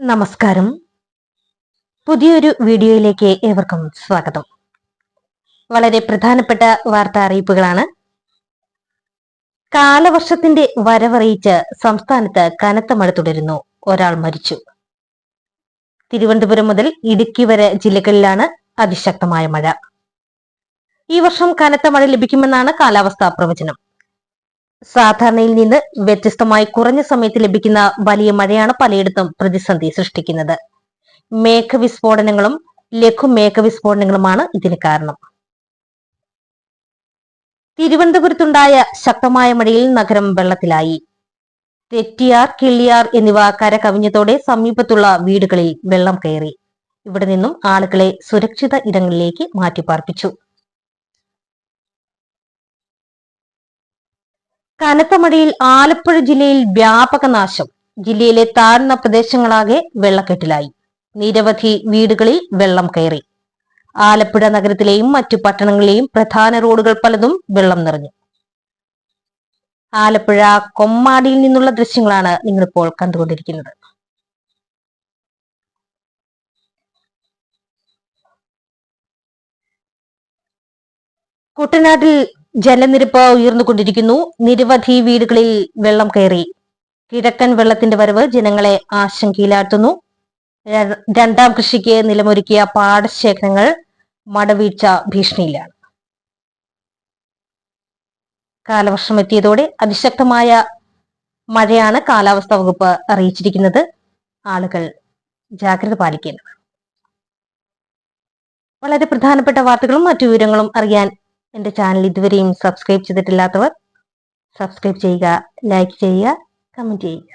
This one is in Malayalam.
നമസ്കാരം. പുതിയൊരു വീഡിയോയിലേക്ക് ഏവർക്കും സ്വാഗതം. വളരെ പ്രധാനപ്പെട്ട വാർത്താ അറിയിപ്പുകളാണ്. കാലവർഷത്തിന്റെ വരവറിയിച്ച് സംസ്ഥാനത്ത് കനത്ത മഴ തുടരുന്നു. ഒരാൾ മരിച്ചു. തിരുവനന്തപുരം മുതൽ ഇടുക്കി വരെ ജില്ലകളിലാണ് അതിശക്തമായ മഴ. ഈ വർഷം കനത്ത മഴ ലഭിക്കുമെന്നാണ് കാലാവസ്ഥാ പ്രവചനം. സാധാരണയിൽ നിന്ന് വ്യത്യസ്തമായി കുറഞ്ഞ സമയത്ത് ലഭിക്കുന്ന വലിയ മഴയാണ് പലയിടത്തും പ്രതിസന്ധി സൃഷ്ടിക്കുന്നത്. മേഘവിസ്ഫോടനങ്ങളും ലഘു മേഘവിസ്ഫോടനങ്ങളുമാണ് ഇതിന് കാരണം. തിരുവനന്തപുരത്തുണ്ടായ ശക്തമായ മഴയിൽ നഗരം വെള്ളത്തിലായി. തെറ്റിയാർ കിള്ളിയാർ എന്നിവ കര കവിഞ്ഞതോടെ സമീപത്തുള്ള വീടുകളിൽ വെള്ളം കയറി. ഇവിടെ നിന്നും ആളുകളെ സുരക്ഷിത ഇടങ്ങളിലേക്ക് മാറ്റിപ്പാർപ്പിച്ചു. കനത്ത മഴയിൽ ആലപ്പുഴ ജില്ലയിൽ വ്യാപക നാശം. ജില്ലയിലെ താഴ്ന്ന പ്രദേശങ്ങളാകെ വെള്ളക്കെട്ടിലായി. നിരവധി വീടുകളിൽ വെള്ളം കയറി. ആലപ്പുഴ നഗരത്തിലെയും മറ്റു പട്ടണങ്ങളിലെയും പ്രധാന റോഡുകൾ പലതും വെള്ളം നിറഞ്ഞു. ആലപ്പുഴ കൊമ്മാടിയിൽ നിന്നുള്ള ദൃശ്യങ്ങളാണ് നിങ്ങളിപ്പോൾ കണ്ടുകൊണ്ടിരിക്കുന്നത്. കുട്ടനാട്ടിൽ ജലനിരപ്പ് ഉയർന്നുകൊണ്ടിരിക്കുന്നു. നിരവധി വീടുകളിൽ വെള്ളം കയറി. കിഴക്കൻ വെള്ളത്തിന്റെ വരവ് ജനങ്ങളെ ആശങ്കയിലാഴ്ത്തുന്നു. രണ്ടാം കൃഷിക്ക് നിലമൊരുക്കിയ പാടശേഖരങ്ങൾ മടവീഴ്ച ഭീഷണിയിലാണ്. കാലവർഷം എത്തിയതോടെ അതിശക്തമായ മഴയാണ് കാലാവസ്ഥാ വകുപ്പ് അറിയിച്ചിരിക്കുന്നത്. ആളുകൾ ജാഗ്രത പാലിക്കേണ്ടത് വളരെ പ്രധാനപ്പെട്ട വാർത്തകളും മറ്റു വിവരങ്ങളും അറിയാൻ എന്റെ ചാനൽ ഇതുവരെയും സബ്സ്ക്രൈബ് ചെയ്തിട്ടില്ലാത്തവർ സബ്സ്ക്രൈബ് ചെയ്യുക ലൈക്ക് ചെയ്യുക കമന്റ് ചെയ്യുക.